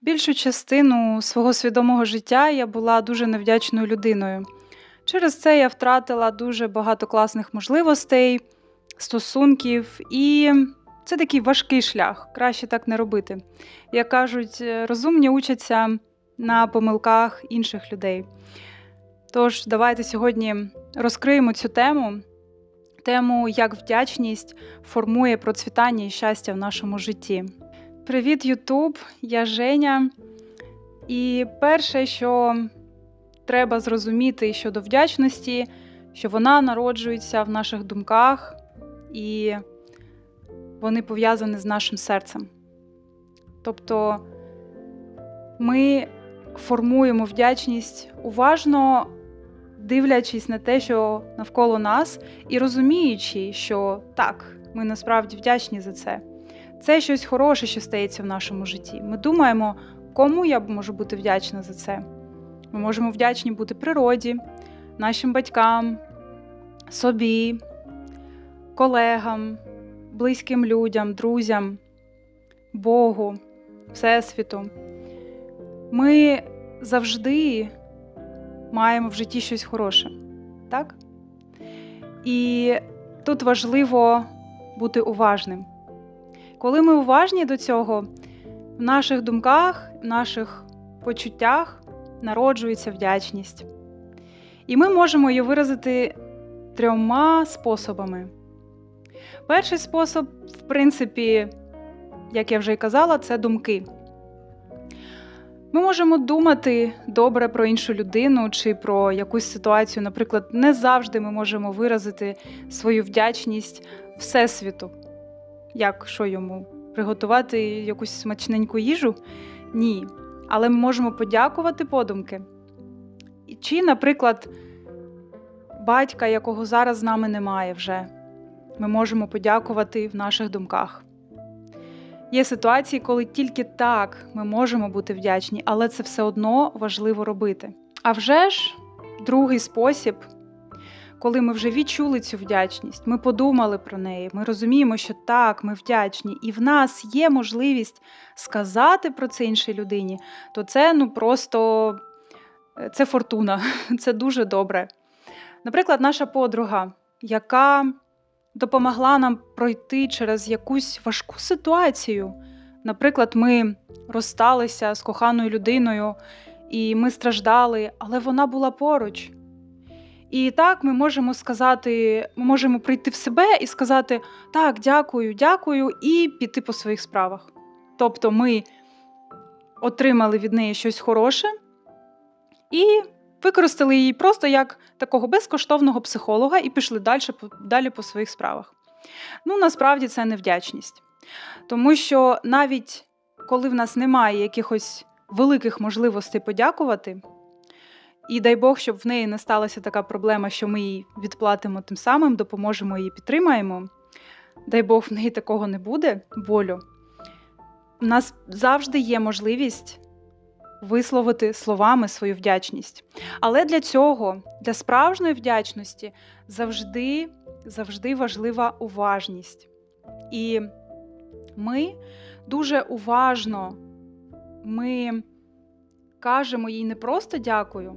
Більшу частину свого свідомого життя я була дуже невдячною людиною. Через це я втратила дуже багато класних можливостей, стосунків, і це такий важкий шлях. Краще так не робити. Як кажуть, е, розумні учаться на помилках інших людей. Тож, давайте сьогодні розкриємо цю тему, тему, як вдячність формує процвітання і щастя в нашому житті. Привіт, Ютуб! Я Женя. І перше, що треба зрозуміти щодо вдячності, що вона народжується в наших думках, і вони пов'язані з нашим серцем. Тобто ми формуємо вдячність уважно дивлячись на те, що навколо нас, і розуміючи, що так, ми насправді вдячні за це. Це щось хороше, що стається в нашому житті. Ми думаємо, кому я можу бути вдячна за це. Ми можемо вдячні бути природі, нашим батькам, собі, колегам, близьким людям, друзям, Богу, Всесвіту. Ми завжди маємо в житті щось хороше. Так? І тут важливо бути уважним. Коли ми уважні до цього, в наших думках, в наших почуттях народжується вдячність. І ми можемо її виразити трьома способами. Перший спосіб, в принципі, як я вже й казала, це думки. Ми можемо думати добре про іншу людину чи про якусь ситуацію. Наприклад, не завжди ми можемо виразити свою вдячність Всесвіту. Як що йому? Приготувати якусь смачненьку їжу? Ні. Але ми можемо подякувати подумки. Чи, наприклад, батька, якого зараз з нами немає вже, ми можемо подякувати в наших думках. Є ситуації, коли тільки так ми можемо бути вдячні, але це все одно важливо робити. А вже ж другий спосіб, коли ми вже відчули цю вдячність, ми подумали про неї, ми розуміємо, що так, ми вдячні, і в нас є можливість сказати про це іншій людині, то це ну просто е, це фортуна, це дуже добре. Наприклад, наша подруга, яка допомогла нам пройти через якусь важку ситуацію. Наприклад, ми розсталися з коханою людиною, і ми страждали, але вона була поруч. І так ми можемо сказати, ми можемо прийти в себе і сказати так, дякую, дякую, і піти по своїх справах. Тобто ми отримали від неї щось хороше і використали її просто як такого безкоштовного психолога і пішли далі, далі по своїх справах. Ну, насправді це невдячність. Тому що навіть коли в нас немає якихось великих можливостей подякувати, і дай Бог, щоб в неї не сталася така проблема, що ми їй відплатимо тим самим, допоможемо її підтримаємо. Дай Бог, в неї такого не буде болю. У нас завжди є можливість висловити словами свою вдячність. Але для цього, для справжньої вдячності, завжди, завжди важлива уважність. І ми дуже уважно ми кажемо їй не просто дякую,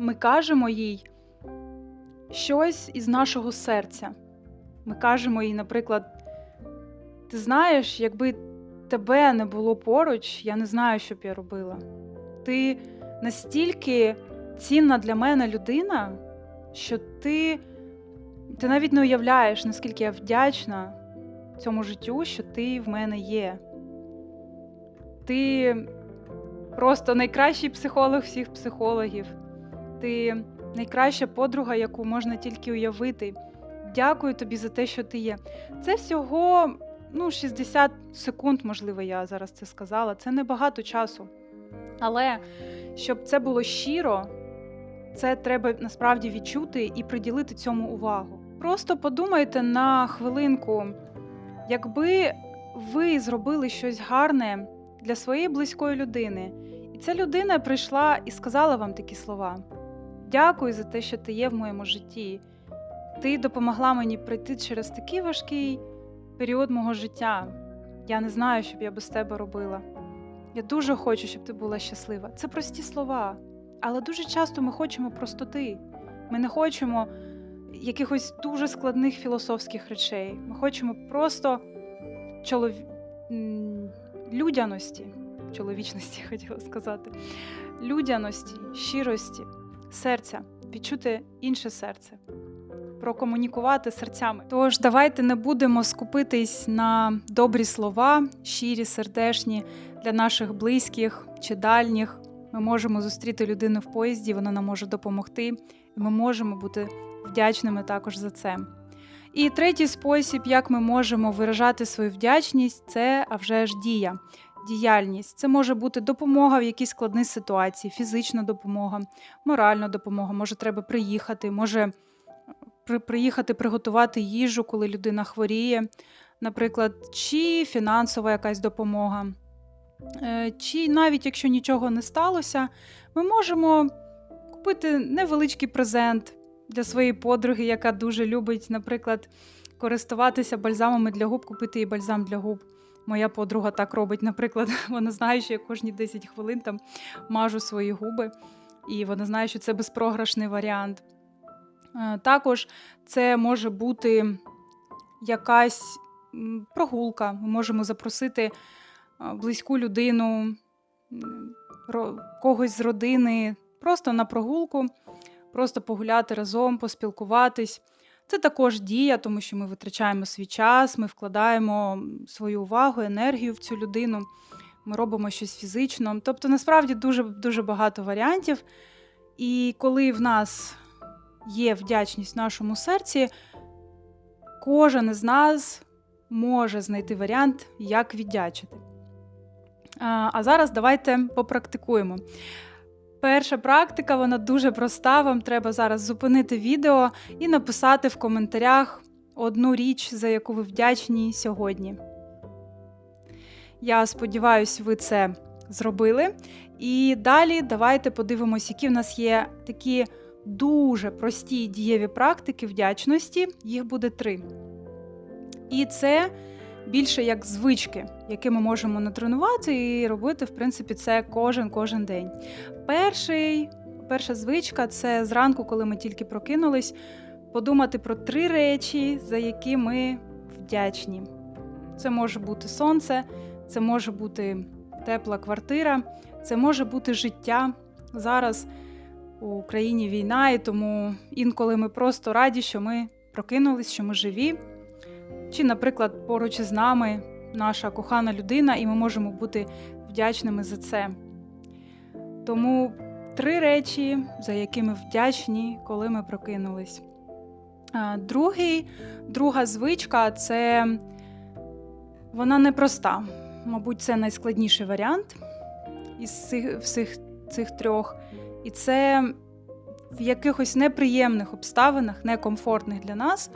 ми кажемо їй щось із нашого серця. Ми кажемо їй, наприклад, ти знаєш, якби тебе не було поруч, я не знаю, що б я робила. Ти настільки цінна для мене людина, що ти ти навіть не уявляєш, наскільки я вдячна цьому життю, що ти в мене є. Ти просто найкращий психолог всіх психологів. Ти найкраща подруга, яку можна тільки уявити. Дякую тобі за те, що ти є. Це всього ну, 60 секунд, можливо, я зараз це сказала. Це небагато часу. Але щоб це було щиро, це треба насправді відчути і приділити цьому увагу. Просто подумайте на хвилинку, якби ви зробили щось гарне для своєї близької людини, і ця людина прийшла і сказала вам такі слова: Дякую за те, що ти є в моєму житті. Ти допомогла мені пройти через такий важкий період мого життя. Я не знаю, що б я без тебе робила. Я дуже хочу, щоб ти була щаслива. Це прості слова. Але дуже часто ми хочемо простоти. Ми не хочемо якихось дуже складних філософських речей. Ми хочемо просто чолов... людяності, чоловічності хотіла сказати, людяності, щирості, серця, відчути інше серце, прокомунікувати серцями. Тож давайте не будемо скупитись на добрі слова, щирі, сердешні для наших близьких чи дальніх. Ми можемо зустріти людину в поїзді, вона нам може допомогти, і ми можемо бути вдячними також за це. І третій спосіб, як ми можемо виражати свою вдячність, це а вже ж дія, діяльність. Це може бути допомога в якійсь складній ситуації, фізична допомога, моральна допомога. Може, треба приїхати, може приїхати приготувати їжу, коли людина хворіє, наприклад, чи фінансова якась допомога. Е, Чи навіть якщо нічого не сталося, ми можемо купити невеличкий презент для своєї подруги, яка дуже любить, наприклад, користуватися бальзамами для губ, купити їй бальзам для губ. Моя подруга так робить, наприклад, вона знає, що я кожні 10 хвилин там мажу свої губи, і вона знає, що це безпрограшний варіант. Е, Також це може бути якась прогулка. Ми можемо запросити е, близьку людину, когось з родини, просто на прогулку, просто погуляти разом, поспілкуватись. Це також дія, тому що ми витрачаємо свій час, ми вкладаємо свою увагу, енергію в цю людину, ми робимо щось фізично. Тобто, насправді дуже, дуже багато варіантів. І коли в нас є вдячність в нашому серці, кожен із нас може знайти варіант, як віддячити. А зараз давайте попрактикуємо. Перша практика, вона дуже проста. Вам треба зараз зупинити відео і написати в коментарях одну річ, за яку ви вдячні сьогодні. Я сподіваюся, ви це зробили. І далі давайте подивимось, які в нас є такі дуже прості дієві практики вдячності. Їх буде три. І це більше як звички, які ми можемо натренувати і робити, в принципі, це кожен кожен день. Перший, перша звичка це зранку, коли ми тільки прокинулись, подумати про три речі, за які ми вдячні. Це може бути сонце, це може бути тепла квартира, це може бути життя. Зараз у Україні війна, і тому інколи ми просто раді, що ми прокинулись, що ми живі. Чи, наприклад, поруч із нами наша кохана людина, і ми можемо бути вдячними за це. Тому три речі, за які ми вдячні, коли ми прокинулись. Другий, друга звичка це вона непроста. Мабуть, це найскладніший варіант із цих, всіх цих трьох. І це в якихось неприємних обставинах, некомфортних для нас,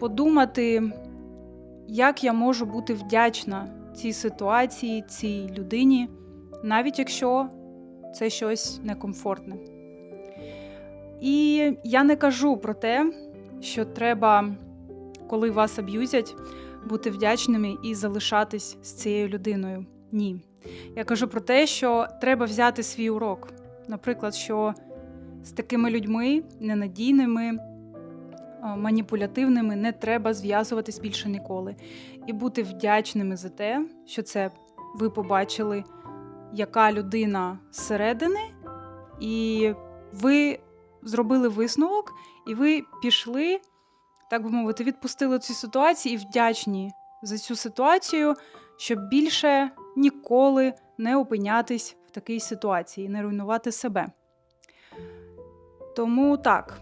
подумати, як я можу бути вдячна цій ситуації, цій людині, навіть якщо це щось некомфортне. І я не кажу про те, що треба, коли вас аб'юзять, бути вдячними і залишатись з цією людиною. Ні. Я кажу про те, що треба взяти свій урок. Наприклад, що з такими людьми ненадійними, маніпулятивними не треба зв'язуватись більше ніколи. І бути вдячними за те, що це ви побачили, яка людина зсередини, і ви зробили висновок, і ви пішли, так би мовити, відпустили цю ситуацію і вдячні за цю ситуацію, щоб більше ніколи не опинятись в такій ситуації, не руйнувати себе. Тому так,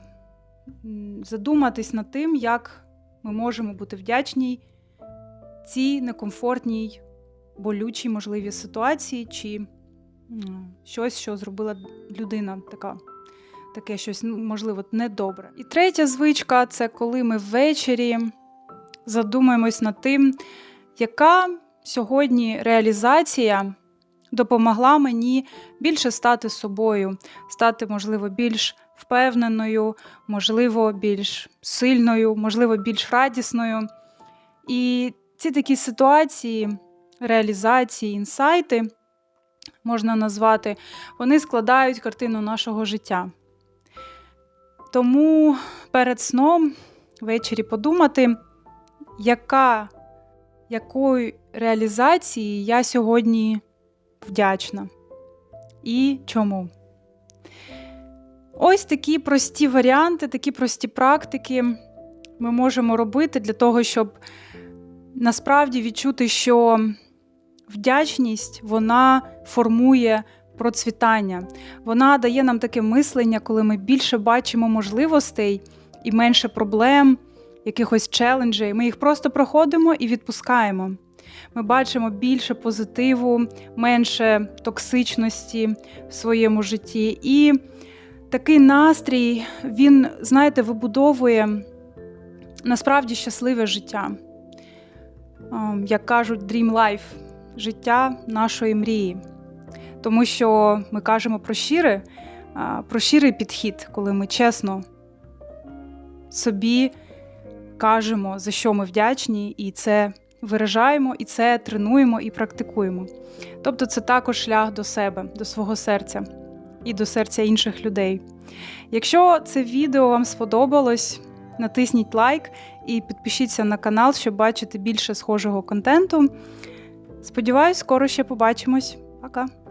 задуматись над тим, як ми можемо бути вдячні цій некомфортній, болючій, можливій ситуації, чи щось, що зробила людина така. Таке щось, ну, можливо, недобре. І третя звичка це коли ми ввечері задумаємось над тим, яка сьогодні реалізація допомогла мені більше стати собою, стати, можливо, більш впевненою, можливо, більш сильною, можливо, більш радісною. І ці такі ситуації, реалізації, інсайти, можна назвати, вони складають картину нашого життя. Тому перед сном ввечері подумати, яка, якої реалізації я сьогодні вдячна і чому. Ось такі прості варіанти, такі прості практики ми можемо робити для того, щоб насправді відчути, що вдячність вона формує процвітання. Вона дає нам таке мислення, коли ми більше бачимо можливостей і менше проблем, якихось челенджей. Ми їх просто проходимо і відпускаємо. Ми бачимо більше позитиву, менше токсичності в своєму житті. І такий настрій, він, знаєте, вибудовує насправді щасливе життя. Ем, Як кажуть, dream life – життя нашої мрії. Тому що ми кажемо про щире, про щирий підхід, коли ми чесно собі кажемо, за що ми вдячні, і це виражаємо, і це тренуємо і практикуємо. Тобто це також шлях до себе, до свого серця і до серця інших людей. Якщо це відео вам сподобалось, натисніть лайк і підпишіться на канал, щоб бачити більше схожого контенту. Сподіваюсь, скоро ще побачимось. Пока!